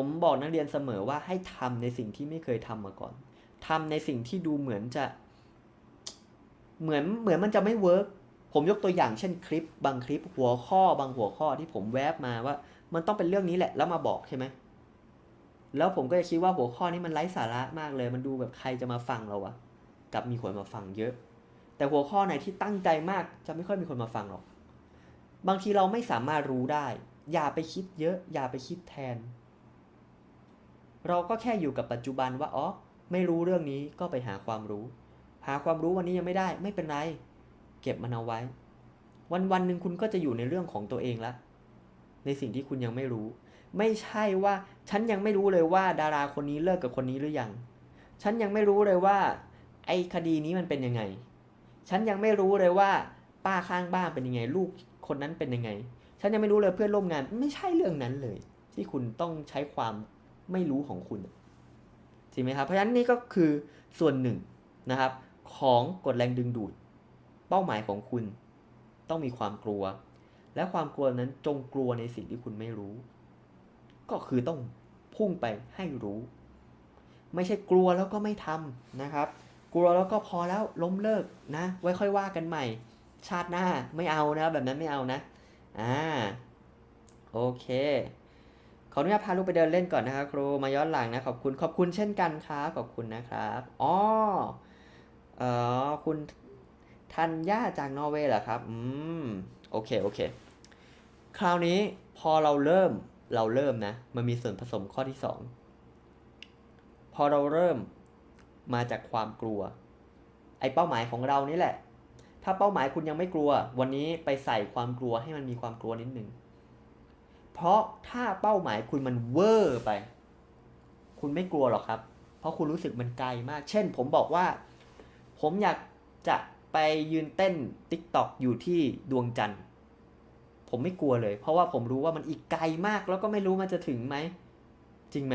ผมบอกนักเรียนเสมอว่าให้ทำในสิ่งที่ไม่เคยทำมาก่อนทำในสิ่งที่ดูเหมือนจะ เหมือนเหมือนมันจะไม่เวิร์กผมยกตัวอย่างเช่นคลิป บางคลิปหัวข้อ บางหัวข้อที่ผมแวบมาว่า มันต้องเป็นเรื่องนี้แหละแล้วมาบอกใช่ไหมแล้วผมก็จะคิดว่าหัวข้อนี้มันไร้สาระมากเลย มันดูแบบใครจะมาฟังเราอะกับมีคนมาฟังเยอะ แต่หัวข้อไหนที่ตั้งใจมากจะไม่ค่อยมีคนมาฟังหรอก บางทีเราไม่สามารถรู้ได้ อย่าไปคิดเยอะ อย่าไปคิดแทน เราก็แค่อยู่กับปัจจุบันว่าอ๋อไม่รู้เรื่องนี้ก็ไปหาความรู้ หาความรู้วันนี้ยังไม่ได้ ไม่เป็นไร เก็บมันเอาไว้ วันวันหนึ่งคุณก็จะอยู่ในเรื่องของตัวเองละในสิ่งที่คุณยังไม่รู้ ไม่ใช่ว่าฉันยังไม่รู้เลยว่า ดาราคนนี้เลิกกับคนนี้หรือยัง ฉันยังไม่รู้เลยว่า ไอ้คดีนี้มันเป็นยังไง ฉันยังไม่รู้เลยว่า ป้าข้างบ้านเป็นยังไง ลูกคนนั้นเป็นยังไง ฉันยังไม่รู้เลยเพื่อนร่วมงาน ไม่ใช่เรื่องนั้นเลย ที่คุณต้องใช้ความ ไม่รู้ของคุณจริงไหมครับ เพราะฉะนั้นนี่ก็คือส่วนหนึ่งนะครับ ของกฎแรงดึงดูด เป้าหมายของคุณต้องมีความกลัว และความกลัวนั้นจงกลัวในสิ่งที่คุณไม่รู้ ก็คือต้องพุ่งไปให้รู้ ไม่ใช่กลัวแล้วก็ไม่ทำนะครับ กลัวแล้วก็พอแล้วล้มเลิกนะ ไว้ค่อยว่ากันใหม่ ชาติหน้าไม่เอานะแบบนั้นไม่เอานะอ่าโอเค ขออนุญาตพาลูกไปเดินเล่นก่อนนะครับครูมาย้อนหลังนะขอบคุณขอบคุณเช่นกันครับขอบคุณนะครับอ๋อเออคุณธัญญาจากนอร์เวย์เหรอครับอืมโอเคโอเคคราวนี้พอเราเริ่มเราเริ่มนะ มันมีส่วนผสมข้อที่สองพอเราเริ่มมาจากความกลัว ไอเป้าหมายของเรานี่แหละ ถ้าเป้าหมายคุณยังไม่กลัว วันนี้ไปใส่ความกลัวให้มันมีความกลัวนิดหนึ่ง เพราะถ้าเป้าหมายคุณมันเวอร์ไป คุณไม่กลัวหรอกครับ เพราะคุณรู้สึกมันไกลมาก เช่น ผมบอกว่า ผมอยากจะไปยืนเต้นติ๊กตอกอยู่ที่ดวงจันทร์ผมไม่กลัวเลย เพราะว่าผมรู้ว่ามันอีกไกลมากแล้วก็ไม่รู้มันจะถึงไหม จริงไหม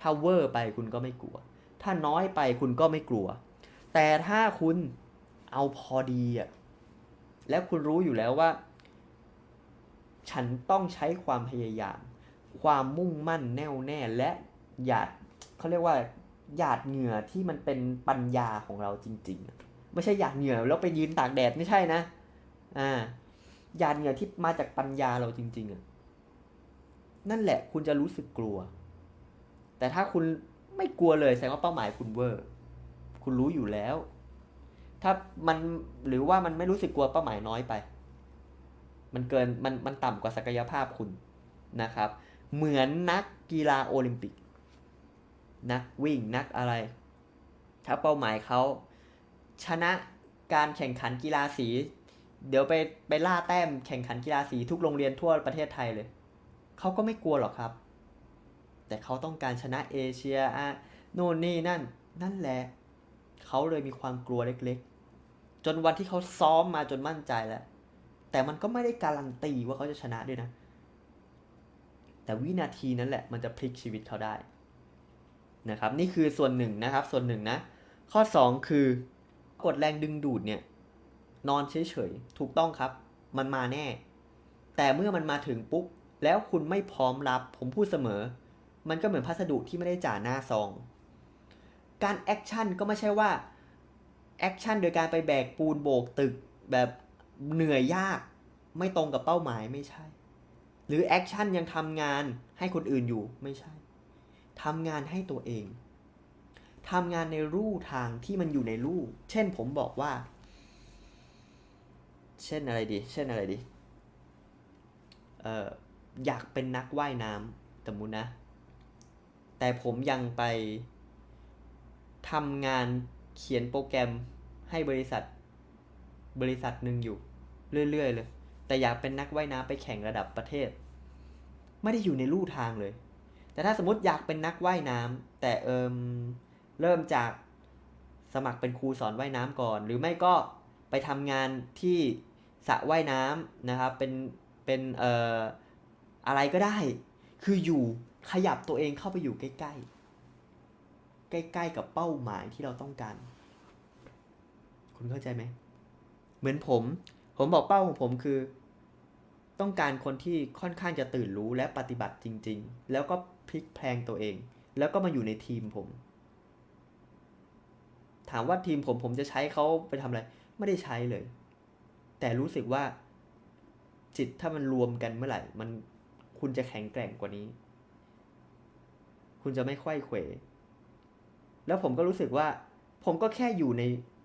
ถ้าเวอร์ไปคุณก็ไม่กลัว ถ้าน้อยไปคุณก็ไม่กลัว แต่ถ้าคุณเอาพอดีอะแล้วคุณรู้อยู่แล้วว่า ฉันต้องใช้ความพยายาม ความมุ่งมั่นแน่วแน่และหยาดเขาเรียกว่าหยาดเหงื่อที่มันเป็นปัญญาของเราจริง ๆ ไม่ใช่หยาดเหงื่อแล้วไปยืนตากแดดไม่ใช่นะอ่าหยาดเหงื่อที่มาจากปัญญาเราจริง ๆอะนั่นแหละคุณจะรู้สึกกลัว แต่ถ้าคุณไม่กลัวเลยแสดงว่าเป้าหมายคุณเวอร์ คุณรู้อยู่แล้ว ถ้ามันหรือว่ามันไม่รู้สึกกลัวเป้าหมายน้อยไป มันเกินมันมันต่ำกว่าศักยภาพคุณนะครับ เหมือนนักกีฬาโอลิมปิก นักวิ่งนักอะไร ถ้าเป้าหมายเขาชนะการแข่งขันกีฬาสี เดี๋ยวไปไปล่าแต้มแข่งขันกีฬาสีทุกโรงเรียนทั่วประเทศไทยเลย เขาก็ไม่กลัวหรอกครับ แต่เขาต้องการชนะเอเชียอะโน่นนี่นั่น นั่นแหละ เขาเลยมีความกลัวเล็กๆ จนวันที่เขาซ้อมมาจนมั่นใจแล้ว แต่มันก็ไม่ได้การันตีว่าเขาจะชนะด้วยนะ แต่วินาทีนั้นแหละมันจะพลิกชีวิตเขาได้นะครับ นี่คือส่วนหนึ่งนะครับ ส่วนหนึ่งนะ ข้อ 2 คือกดแรงดึงดูดเนี่ย นอนเฉยๆ ถูกต้องครับ มันมาแน่ แต่เมื่อมันมาถึงปุ๊บ แล้วคุณไม่พร้อมรับ ผมพูดเสมอ มันก็เหมือนพัสดุที่ไม่ได้จ่าหน้าซอง การแอคชั่นก็ไม่ใช่ว่าแอคชั่นโดยการไปแบกปูนโบกตึกแบบ เหนื่อยยากไม่ตรงกับเป้าหมายไม่ใช่ หรือแอคชั่นยังทำงานให้คนอื่นอยู่ไม่ใช่ทำงานให้ตัวเองทำงานในรูทางที่มันอยู่ในรูเช่นผมบอกว่า เช่นอะไรดี เช่นอะไรดีเอ่ออยากเป็นนักว่ายน้ำสมมุตินะ แต่ผมยังไปทำงานเขียนโปรแกรมให้บริษัท บริษัทหนึ่งอยู่ เรื่อยๆเลย แต่อยากเป็นนักว่ายน้ำไปแข่งระดับประเทศ ไม่ได้อยู่ในลู่ทางเลย แต่ถ้าสมมติอยากเป็นนักว่ายน้ำแต่เอิมเริ่มจากสมัครเป็นครูสอนว่ายน้ำก่อน หรือไม่ก็ไปทำงานที่สระว่ายน้ำนะครับ เป็นเป็นเอ่ออะไรก็ได้ คืออยู่ขยับตัวเองเข้าไปอยู่ใกล้ ๆ ใกล้ ๆ กับเป้าหมายที่เราต้องการ คุณเข้าใจไหม เหมือนผม ผมบอกเป้าของผมคือ ต้องการคนที่ค่อนข้างจะตื่นรู้และปฏิบัติจริง ๆ แล้วก็พลิกแพลงตัวเอง แล้วก็มาอยู่ในทีมผม ถามว่าทีมผมผมจะใช้เขาไปทำอะไร ไม่ได้ใช้เลย แต่รู้สึกว่า จิตถ้ามันรวมกันเมื่อไหร่ มันคุณจะแข็งแกร่งกว่านี้ คุณจะไม่ค่อยเขวแล้วผมก็รู้สึกว่า ผมก็แค่อยู่ใน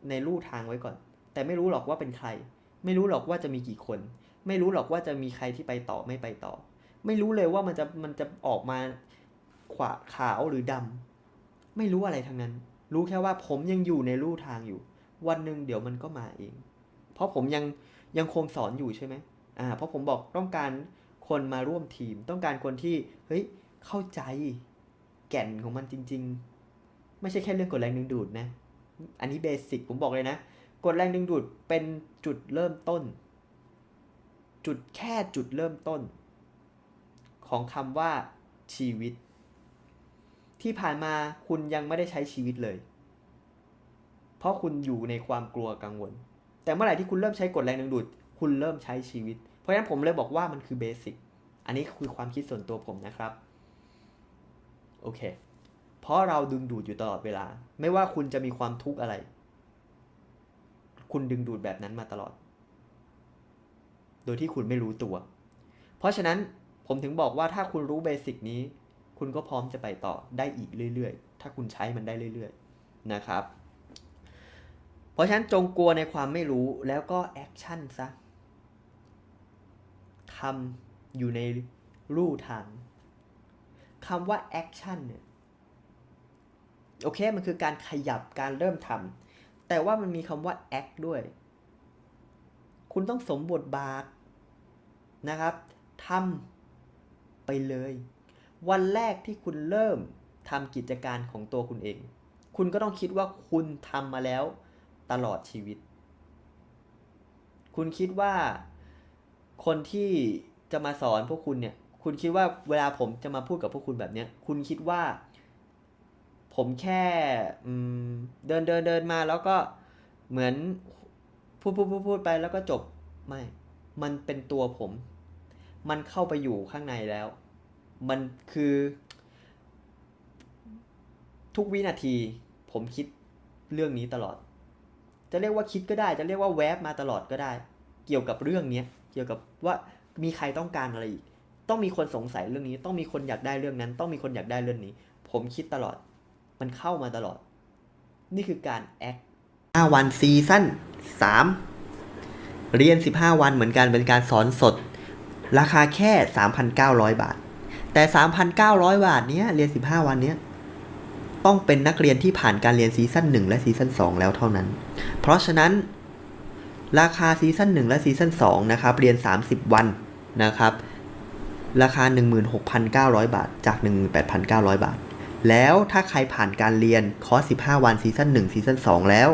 ในลู่ทางไว้ก่อน แต่ไม่รู้หรอกว่าเป็นใคร ไม่รู้หรอกว่าจะมีกี่คน ไม่รู้หรอกว่าจะมีใครที่ไปต่อไม่ไปต่อ ไม่รู้เลยว่ามันจะมันจะออกมาขวาขาวหรือดำไม่รู้อะไรทั้งนั้น รู้แค่ว่าผมยังอยู่ในลู่ทางอยู่ วันหนึ่งเดี๋ยวมันก็มาเอง เพราะผมยังยังคงสอนอยู่ใช่ไหมอ่า เพราะผมบอกต้องการคนมาร่วมทีม ต้องการคนที่เฮ้ยเข้าใจแก่นของมันจริง ๆ ไม่ใช่แค่เรื่องกดแรงดึงดูดนะ อันนี้เบสิกผมบอกเลยนะ กดแรงดึงดูดเป็นจุดเริ่มต้น จุดแค่จุดเริ่มต้น ของคำว่าชีวิต ที่ผ่านมาคุณยังไม่ได้ใช้ชีวิตเลย เพราะคุณอยู่ในความกลัวกังวล แต่เมื่อไหร่ที่คุณเริ่มใช้กฎแรงดึงดูด คุณเริ่มใช้ชีวิต เพราะฉะนั้นผมเลยบอกว่ามันคือเบสิกอันนี้คือความคิดส่วนตัวผมนะครับโอเค เพราะเราดึงดูดอยู่ตลอดเวลา ไม่ว่าคุณจะมีความทุกข์อะไร คุณดึงดูดแบบนั้นมาตลอด โดยที่คุณไม่รู้ตัว เพราะฉะนั้นผมถึงบอกว่าถ้าคุณรู้เบสิกนี้ คุณก็พร้อมจะไปต่อได้อีกเรื่อยๆ ถ้าคุณใช้มันได้เรื่อยๆ นะครับ เพราะฉะนั้นจงกลัวในความไม่รู้แล้วก็แอคชั่นซะทำอยู่ในรูทางคำว่าแอคชั่นเนี่ยโอเค มันคือการขยับการเริ่มทำ แต่ว่ามันมีคำว่า act ด้วย คุณต้องสมบทบาทนะครับทำไปเลย วันแรกที่คุณเริ่มทำกิจการของตัวคุณเอง คุณก็ต้องคิดว่าคุณทำมาแล้วตลอดชีวิต คุณคิดว่าคนที่จะมาสอนพวกคุณเนี่ย คุณคิดว่าเวลาผมจะมาพูดกับพวกคุณแบบเนี้ย คุณคิดว่า ผมแค่เดินเดินเดินมาแล้วก็เหมือนพูดพูดพูดพูดไปแล้วก็จบไม่ มันเป็นตัวผม มันเข้าไปอยู่ข้างในแล้ว มันคือ ทุกวินาที ผมคิดเรื่องนี้ตลอด จะเรียกว่าคิดก็ได้ จะเรียกว่าแวบมาตลอดก็ได้ เกี่ยวกับเรื่องเนี้ยเกี่ยวกับว่ามีใครต้องการอะไรอีก ต้องมีคนสงสัยเรื่องนี้ ต้องมีคนอยากได้เรื่องนั้น ต้องมีคนอยากได้เรื่องนี้ ผมคิดตลอด มันเข้ามาตลอด นี่คือการแอค5วันซีซั่น3 เรียน 15 วันเหมือนกันเป็นการสอนสด ราคาแค่ 3,900 บาท แต่ 3,900 บาทเนี้ยเรียน 15 วันเนี้ยต้องเป็นนักเรียนที่ผ่านการเรียนซีซั่น1และซีซั่น2แล้วเท่านั้น เพราะฉะนั้น ราคาซีซั่น1และซีซั่น2นะครับเรียน 30 วันนะครับ ราคา 16,900 บาทจาก 18,900 บาท แล้วถ้าใครผ่านการเรียนคอร์ส15 วันซีซั่น1ซีซั่น2แล้ว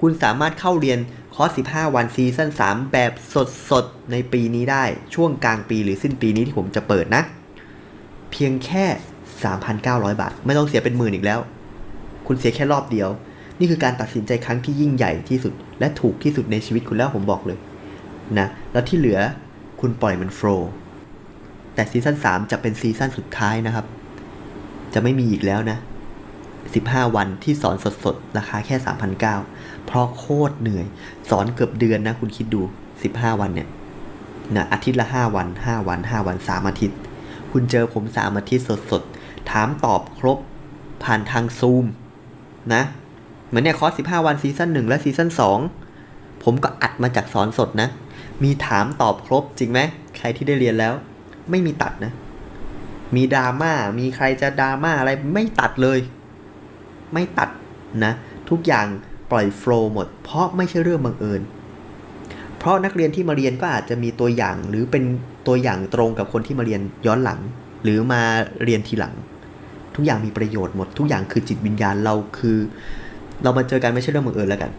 คุณสามารถเข้าเรียนคอร์ส15 วันซีซั่น3แบบสดๆ ในปีนี้ได้ช่วงกลางปีหรือสิ้นปีนี้ที่ผมจะเปิดนะ เพียงแค่ 3,900 บาท ไม่ต้องเสียเป็นหมื่นอีกแล้ว คุณเสียแค่รอบเดียว นี่คือการตัดสินใจครั้งที่ยิ่งใหญ่ที่สุด และถูกที่สุดในชีวิตคุณแล้วผมบอกเลยนะแล้วที่เหลือคุณปล่อยมันโฟล์แต่ซีซั่น3จะเป็นซีซั่นสุดท้ายนะครับ จะไม่มีอีกแล้วนะ 15 วันที่สอนสดๆ ราคาแค่3,900เพราะโคตรเหนื่อย สอนเกือบเดือนนะคุณคิดดู 15 วันเนี่ยนะอาทิตย์ละ 5 วัน 5 วัน 5 วัน 3 อาทิตย์ คุณเจอผม 3 อาทิตย์สดๆ ถามตอบครบผ่านทางซูมนะ เหมือนเนี่ยคอร์ส15 วันซีซั่น1และซีซั่น2 ผมก็อัดมาจากสอนสดนะ มีถามตอบครบจริงไหมใครที่ได้เรียนแล้ว ไม่มีตัดนะ มีดราม่า มีใครจะดราม่าอะไรไม่ตัดเลย ไม่ตัดนะ ทุกอย่างปล่อยโฟล์หมด เพราะไม่ใช่เรื่องบังเอิญ เพราะนักเรียนที่มาเรียนก็อาจจะมีตัวอย่างหรือเป็นตัวอย่างตรงกับคนที่มาเรียนย้อนหลัง หรือมาเรียนทีหลัง ทุกอย่างมีประโยชน์หมด ทุกอย่างคือจิตวิญญาณเราคือ เรามาเจอกันไม่ใช่เรื่องบังเอิญแล้วกัน